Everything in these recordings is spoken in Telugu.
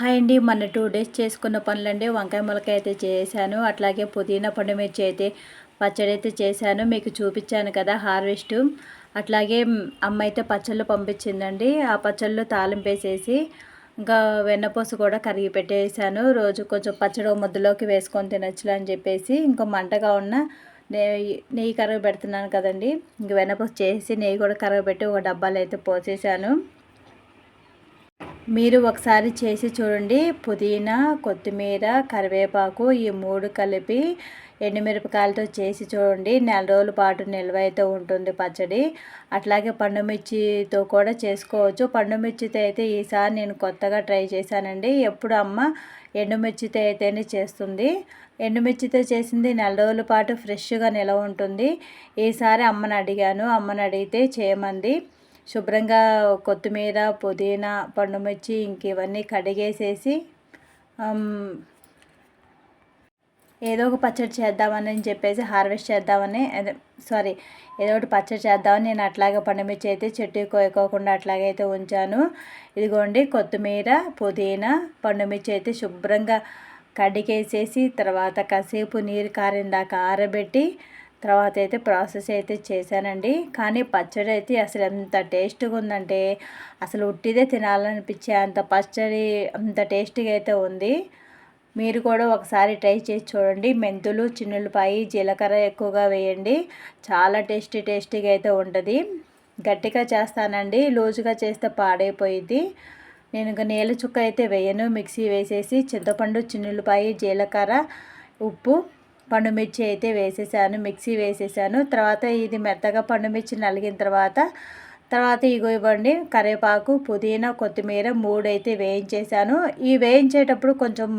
హాయ్ అండి. మొన్న టూ డేస్ చేసుకున్న పనులండి. వంకాయ మొలకాయ అయితే చేశాను. అట్లాగే పుదీనా పండు మిర్చి అయితే పచ్చడి అయితే చేశాను. మీకు చూపించాను కదా హార్వెస్ట్. అట్లాగే అమ్మ అయితే పచ్చళ్ళు పంపించిందండి. ఆ పచ్చళ్ళు తాలింపు వేసేసి ఇంకా వెన్నపూస కూడా కరిగి పెట్టేసాను రోజు కొంచెం పచ్చడి ముద్దలోకి వేసుకొని తినచ్చులు అని చెప్పేసి ఇంకో మంటగా ఉన్న నెయ్యి నెయ్యి కరగ పెడుతున్నాను కదండి. ఇంక వెన్నపూస చేసి నెయ్యి కూడా కరగబెట్టి ఒక డబ్బాలు అయితే పోసేసాను మీరు ఒకసారి చేసి చూడండి. పుదీనా కొత్తిమీర కరివేపాకు ఈ మూడు కలిపి ఎండుమిరపకాయలతో చేసి చూడండి. నెల రోజుల పాటు నిల్వ అయితే ఉంటుంది పచ్చడి. అట్లాగే పండుమిర్చితో కూడా చేసుకోవచ్చు. పండుమిర్చితో అయితే ఈసారి నేను కొత్తగా ట్రై చేశానండి. ఎప్పుడు అమ్మ ఎండుమిర్చితో అయితేనే చేస్తుంది. ఎండుమిర్చితో చేసింది నెల రోజుల పాటు ఫ్రెష్గా నిల్వ ఉంటుంది. ఈసారి అమ్మని అడిగాను. అమ్మని అడిగితే చేయమంది. శుభ్రంగా కొత్తిమీర పుదీనా పండుమిర్చి ఇంక ఇవన్నీ కడిగేసేసి ఏదో ఒక పచ్చడి చేద్దామని చెప్పేసి హార్వెస్ట్ చేద్దామని సారీ ఏదో ఒకటి పచ్చడి చేద్దామని నేను అట్లాగే పండుమిర్చి అయితే చెట్టు కోయకోకుండా అట్లాగైతే ఉంచాను. ఇదిగోండి కొత్తిమీర పుదీనా పండుమిర్చి అయితే శుభ్రంగా కడిగేసేసి తర్వాత కాసేపు నీరు కారిందాక ఆరబెట్టి తర్వాత అయితే ప్రాసెస్ అయితే చేశానండి. కానీ పచ్చడి అయితే అసలు ఎంత టేస్ట్గా ఉందంటే అసలు ఉట్టిదే తినాలనిపించే అంత పచ్చడి అంత టేస్టీగా అయితే ఉంది. మీరు కూడా ఒకసారి ట్రై చేసి చూడండి. మెంతులు చిన్నులపాయి జీలకర్ర ఎక్కువగా వేయండి. చాలా టేస్టీ టేస్టీగా అయితే ఉంటుంది. గట్టిగా చేస్తానండి. లూజుగా చేస్తే పాడైపోయింది నేను ఇంకా నీళ్ళ చుక్క అయితే వేయను. మిక్సీ వేసేసి చింతపండు చిన్నులపాయి జీలకర్ర ఉప్పు పండుమిర్చి అయితే వేసేసాను మిక్సీ వేసేసాను. తర్వాత ఇది మెత్తగా పండుమిర్చి నలిగిన తర్వాత తర్వాత ఇగో ఇవ్వండి కరివేపాకు పుదీనా కొత్తిమీర మూడు అయితే వేయించేసాను. ఈ వేయించేటప్పుడు కొంచెం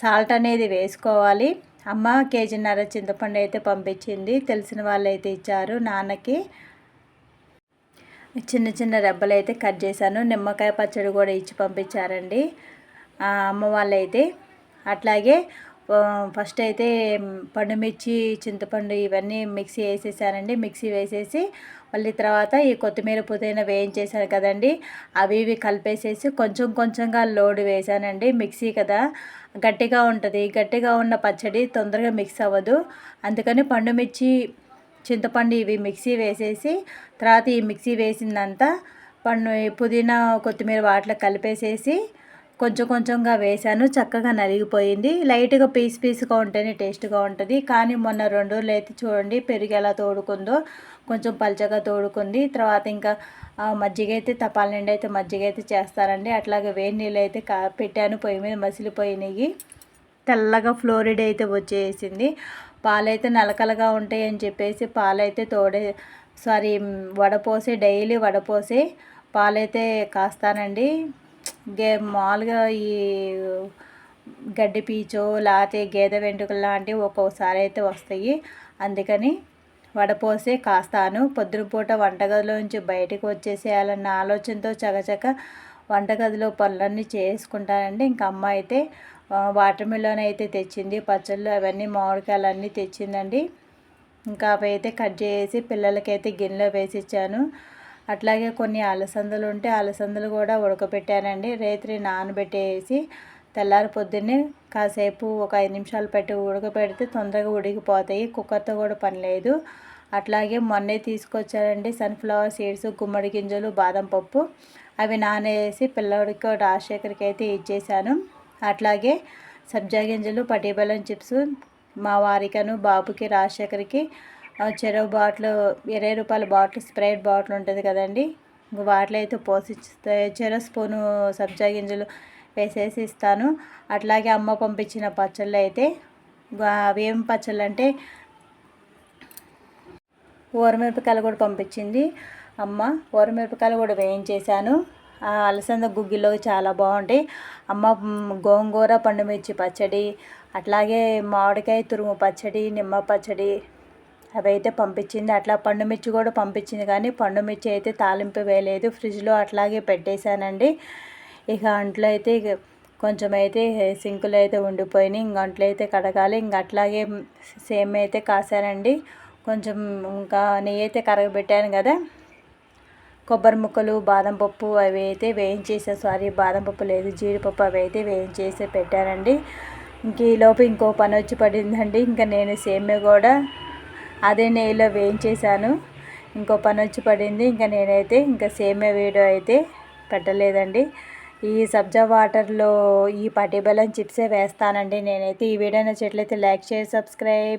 సాల్ట్ అనేది వేసుకోవాలి. అమ్మ కేజీన్నర చింతపండు అయితే పంపించింది తెలిసిన వాళ్ళు అయితే ఇచ్చారు నాన్నకి. చిన్న చిన్న రెబ్బలు అయితే కట్ చేశాను నిమ్మకాయ పచ్చడి కూడా ఇచ్చి పంపించారండి అమ్మ వాళ్ళైతే. అట్లాగే ఫస్ట్ అయితే పండుమిర్చి చింతపండు ఇవన్నీ మిక్సీ వేసేసానండి. మిక్సీ వేసేసి మళ్ళీ తర్వాత ఈ కొత్తిమీర పుదీనా వేయించేసాను కదండి. అవి ఇవి కలిపేసేసి కొంచెం కొంచెంగా లోడ్ వేసానండి. మిక్సీ కదా గట్టిగా ఉంటుంది. గట్టిగా ఉన్న పచ్చడి తొందరగా మిక్స్ అవ్వదు. అందుకని పండుమిర్చి చింతపండు ఇవి మిక్సీ వేసేసి తర్వాత ఈ మిక్సీ వేసిందంతా పండు పుదీనా కొత్తిమీర వాటిలో కలిపేసేసి కొంచెం కొంచెంగా వేశాను. చక్కగా నలిగిపోయింది. లైట్గా పీస్ పీస్గా ఉంటేనే టేస్ట్గా ఉంటుంది. కానీ మొన్న రెండు రోజులు అయితే చూడండి పెరుగు ఎలా తోడుకుందో కొంచెం పల్చగా తోడుకుంది. తర్వాత ఇంకా మజ్జిగ అయితే తపాల నిండి అయితే మజ్జిగ అయితే చేస్తారండి. అట్లాగే వేడి నీళ్ళు అయితే కా పెట్టాను. పొయ్యి మీద మసిలిపోయినాయి తెల్లగా ఫ్లోరిడ్ అయితే వచ్చేసింది. పాలైతే నలకలుగా ఉంటాయి అని చెప్పేసి పాలైతే తోడే సారీ వడపోసి డైలీ వడపోసి పాలైతే కాస్తానండి. గే మామూలుగా ఈ గడ్డి పీచో లేకపోతే గేదె వెంట్రుకలు లాంటివి ఒక్కొక్కసారి అయితే వస్తాయి. అందుకని వడపోసే కాస్తాను. పొద్దున పూట వంటగదిలోంచి బయటకు వచ్చేసేయాలన్న ఆలోచనతో చకచక వంటగదిలో పనులన్నీ చేసుకుంటానండి. ఇంకా అమ్మ అయితే వాటర్ మిలన్ అయితే తెచ్చింది. పచ్చళ్ళు అవన్నీ మామిడికాయలు అన్నీ తెచ్చిందండి. ఇంకా అవి అయితే కట్ చేసి పిల్లలకైతే గిన్నెలో వేసి ఇచ్చాను అట్లాగే కొన్ని అలసందలు ఉంటే అలసందలు కూడా ఉడకబెట్టానండి రేత్రి నానబెట్టేసి తెల్లారి పొద్దున్నే కాసేపు ఒక ఐదు నిమిషాలు పెట్టి ఉడకబెడితే తొందరగా ఉడికిపోతాయి. కుక్కర్తో కూడా పని లేదు. అట్లాగే మొన్నే తీసుకొచ్చారండి సన్ఫ్లవర్ సీడ్స్ గుమ్మడి గింజలు బాదం పప్పు. అవి నానేసి పిల్లడికి రాజశేఖర్కి అయితే ఇచ్చేసాను అట్లాగే సబ్జా గింజలు పటిబెల్లం చిప్స్ మా వారికను బాబుకి రాజశేఖర్కి చెరవ బాటిల్ ఇరవై రూపాయల బాటిల్ స్ప్రైట్ బాటిల్ ఉంటుంది కదండి. వాటిలో అయితే పోసి చెర స్పూను సబ్జా గింజలు వేసేసి ఇస్తాను. అట్లాగే అమ్మ పంపించిన పచ్చళ్ళు అయితే అవి ఏం పచ్చళ్ళు అంటే ఊరమిరపకాయలు కూడా పంపించింది అమ్మ. ఊరమిరపకాయలు కూడా వేయించేశాను. అలసంద గుగ్గిలో చాలా బాగుంటాయి. అమ్మ గోంగూర పండుమిర్చి పచ్చడి అట్లాగే మామిడికాయ తురుము పచ్చడి నిమ్మ పచ్చడి అవి అయితే పంపించింది. అట్లా పండు మిర్చి కూడా పంపించింది. కానీ పండు మిర్చి అయితే తాలింపు వేయలేదు. ఫ్రిడ్జ్లో అట్లాగే పెట్టేశానండి. ఇక అంట్లో అయితే కొంచెం అయితే సింకులు అయితే ఉండిపోయినాయి. ఇంక అంట్లో అయితే కడగాలి. ఇంక అట్లాగే సేమ్ అయితే కాసానండి. కొంచెం ఇంకా నెయ్యి అయితే కరగబెట్టాను కదా. కొబ్బరి ముక్కలు బాదం పప్పు అవి అయితే వేయించేసా. సారీ బాదం పప్పు లేదు. జీడిపప్పు అవి అయితే వేయించేసి పెట్టానండి. ఇంక ఈలోపు ఇంకో పని వచ్చి పడిందండి. ఇంకా నేను సేమ్యా కూడా అదే నెయ్యిలో వేయించేసాను ఇంకో పని వచ్చి పడింది. ఇంకా నేనైతే ఇంకా సేమ్యా వీడియో అయితే పెట్టలేదండి. ఈ సబ్జా వాటర్లో ఈ పటిబలం చిప్సే వేస్తానండి నేనైతే. ఈ వీడియో నచ్చట్లయితే లైక్ షేర్ సబ్స్క్రైబ్.